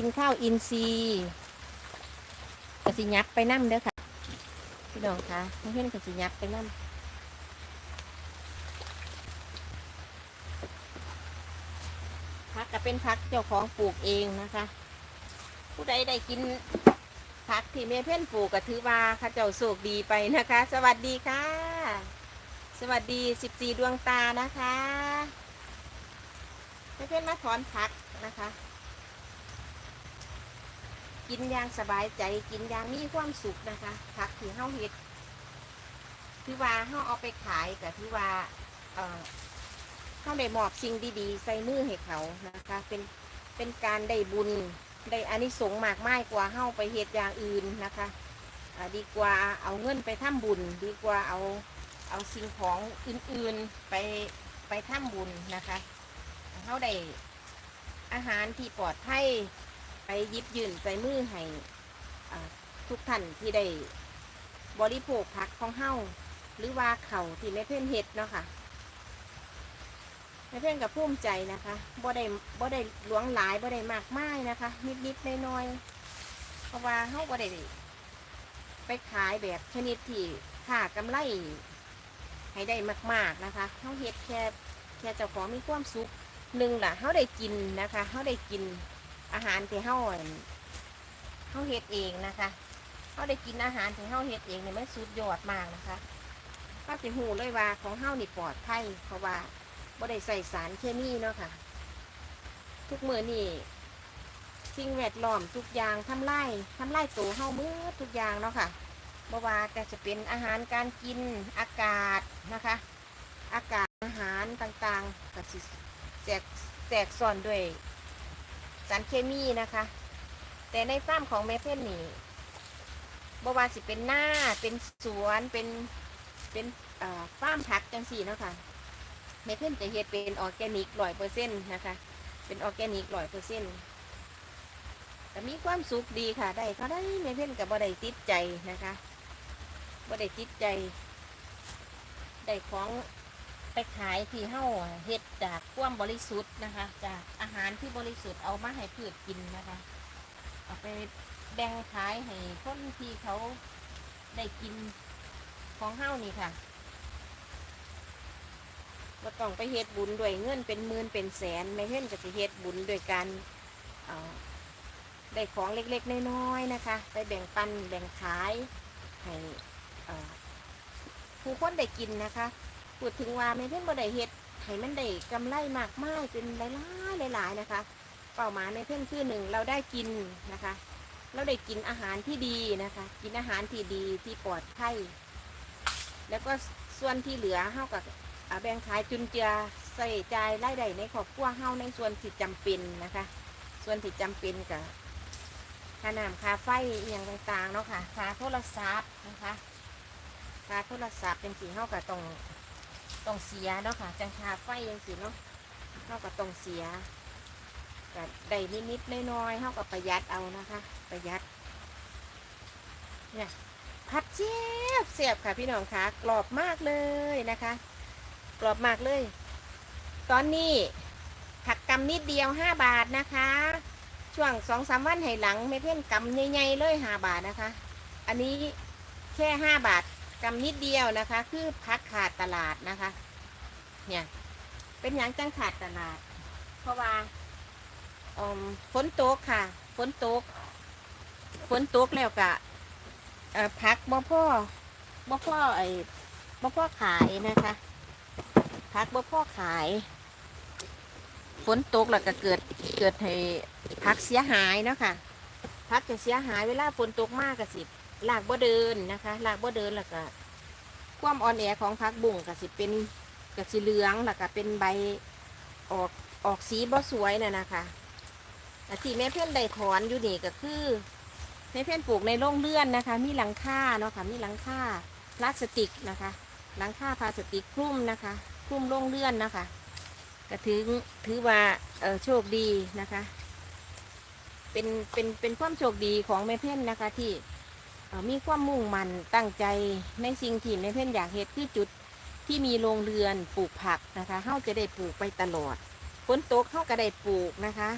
กินข้าวอินทรีย์กสิยับไปนั่มเด้อค่ะ พี่น้องคะเพื่อนกระสิยับไปนั่มพักก็เป็นพักเจ้าของปลูกเองนะคะ ผู้ใดได้กินผักที่แม่เพื่อนปลูกก็ถือว่าข้าเจ้าโชคดีไปนะคะ สวัสดีค่ะ สวัสดี14ดวงตานะคะเพื่อนมาถอนผักนะคะ กินอย่างสบายใจกินอย่างมีความสุขนะคะผักที่เฮาเฮ็ดถือว่าเฮาเอาไปขายก็ถือว่าเออเฮาได้มอบสิ่งดีๆ ใส่มือให้เขานะคะ เป็นเป็นการได้บุญได้อานิสงส์มากมายกว่าเฮาไปเฮ็ดอย่างอื่นนะคะดีกว่าเอาเงินไปทำบุญ ดีกว่าเอาเอาสิ่งของอื่นๆไปไปทำบุญนะคะเฮาได้อาหารที่ปลอดภัย ไปยิบยืนใส่มือให้ทุกท่านที่ได้บริโภคผักของเฮาหรือว่าเขาที่แม่เพื่อนเฮ็ดเนาะค่ะแม่เพื่อนกับภูมิใจนะคะบ่ได้บ่ได้หลวงหลายบ่ได้มากมายนะคะ นิดนิดๆน้อยๆเพราะว่าเฮาบ่ได้ไปขายแบบชนิดที่ค่ากำไรให้ได้มาก ๆนะคะเฮาเฮ็ดแค่แค่เจ้าของมีความสุขหนึ่งล่ะเฮาได้กินนะคะเฮาได้กิน อาหารที่เฮาเฮาเฮ็ดเองนะคะเฮาได้กินอาหารที่เฮาเฮ็ดเองเนี่ยมันสุดยอดมากนะคะก็สิหูเลยว่าของเฮานี่ปลอดภัยเพราะว่าบ่ได้ใส่สารเคมีเนาะค่ะ ทุกมือนี่สิ่งแวดล้อมทุกอย่างทำลายทำลายตัวเฮามือทุกอย่างเนาะค่ะบ่ว่าแต่จะเป็นอาหารการกินอากาศนะคะ อากาศอาหารต่างๆก็สิแจกแจกซ่อนด้วย สารเคมีนะคะ แต่ในฟาร์มของแม่เพ่นนี่บว่าสิเป็นหน้าเป็นสวนเป็นเป็นฟาร์มผักจังสี่เนาะค่ะเมเพิ่นจะเฮ็ดเป็นออร์แกนิกร้อยเปอร์เซ็นต์นะคะ เป็นออร์แกนิกร้อยเปอร์เซ็นต์แต่มีความสุขดีค่ะ ได้เขาได้เมเพิ่นกับบ่ได้ติดใจนะคะบ่ได้ติดใจได้ของไปขายที่เฮ้าเฮ็ดจาก ความบริสุทธิ์นะคะจากอาหารที่บริสุทธิ์เอามาให้พืชกินนะคะ เอาไปแบ่งขายให้คนที่เขาได้กินของเฮานี่ค่ะบ่ต้องไปเฮ็ดบุญด้วยเงินเป็นหมื่นเป็นแสนไม่เห็นก็สิเฮ็ดบุญด้วยการได้ของเล็กๆน้อยๆนะคะ ไปแบ่งปันแบ่งขายให้ผู้คนได้กินนะคะพูดถึงว่าไม่เพ่นบ่ได้เฮ็ด ให้มันได้กำไรมากมายเป็นหลายๆหลายๆนะคะ เป้าหมายไม่เพ่นคือหนึ่งเราได้กินนะคะ เราได้กินอาหารที่ดีนะคะ กินอาหารที่ดีที่ปลอดภัยแล้วก็ส่วนที่เหลือเท่ากับแบ่งขายจุนเจือใส่ใจายรายได้ในครอบครัวเฮาในส่วนที่จำเป็นนะคะ ส่วนที่จำเป็นกับค่าน้ำค่าไฟอย่างต่างๆเนาะค่ะค่าโทรศัพท์นะคะค่าโทรศัพท์เป็นสีเฮากับต้อง ต้องเสียเนาะค่ะ จังคาไฟยังสีเนาะเฮากับต้องเสียกับได้นิดๆน้อยๆเฮากับประหยัดเอานะคะ ประหยัดเนี่ยผัดเสียบเสียบค่ะพี่น้องคะกรอบมากเลยนะคะ กรอบมากเลย ตอนนี้ผักกำนิดเดียวห้าบาทนะคะ ช่วงสองสามวันให้หลังไม่เพ่นกำใหญ่ๆเลยห้าบาทนะคะ อันนี้แค่ห้าบาท กำนิดเดียวนะคะ คือพักขาดตลาดนะคะ เนี่ย เป็นอย่างจังขาดตลาด เพราะว่าฝนตกค่ะฝนตกฝนตกแล้วกะพักบ่พ่อบ่พ่อไอ้บ่พ่อขายนะคะพักบ่พ่อขาย ฝนตกแล้วก็เกิดเกิดให้พักเสียหายเนาะค่ะพักจะเสียหายเวลาฝนตกมากกะสิ ลากบ่เดินนะคะลากบ่เดินแล้วก็ความอ่อนแอของพักบุ่งกสิเป็นกสิเหลืองแล้วก็เป็นใบออกออกสีบ่สวยน่ะนะคะที่แม่เพื่อนได้ถอนอยู่นี่ก็คือแม่เพื่อนปลูกในโรงเรือนนะคะ มีหลังคาเนาะค่ะมีหลังคาพลาสติกนะคะหลังคาพลาสติกคลุ้มนะคะคลุ้มโล่งเลื่อนนะคะก็ถือถือว่าเออโชคดีนะคะ เป็นเป็นเป็นความโชคดีของแม่เพื่อนนะคะที่ มีความมุ่งมั่นตั้งใจในสิ่งที่ในเพ่นอยากเฮ็ดคือจุดที่มีโรงเรือนปลูกผักนะคะเฮาจะได้ปลูกไปตลอดฝนตกเฮาก็ได้ปลูกนะคะ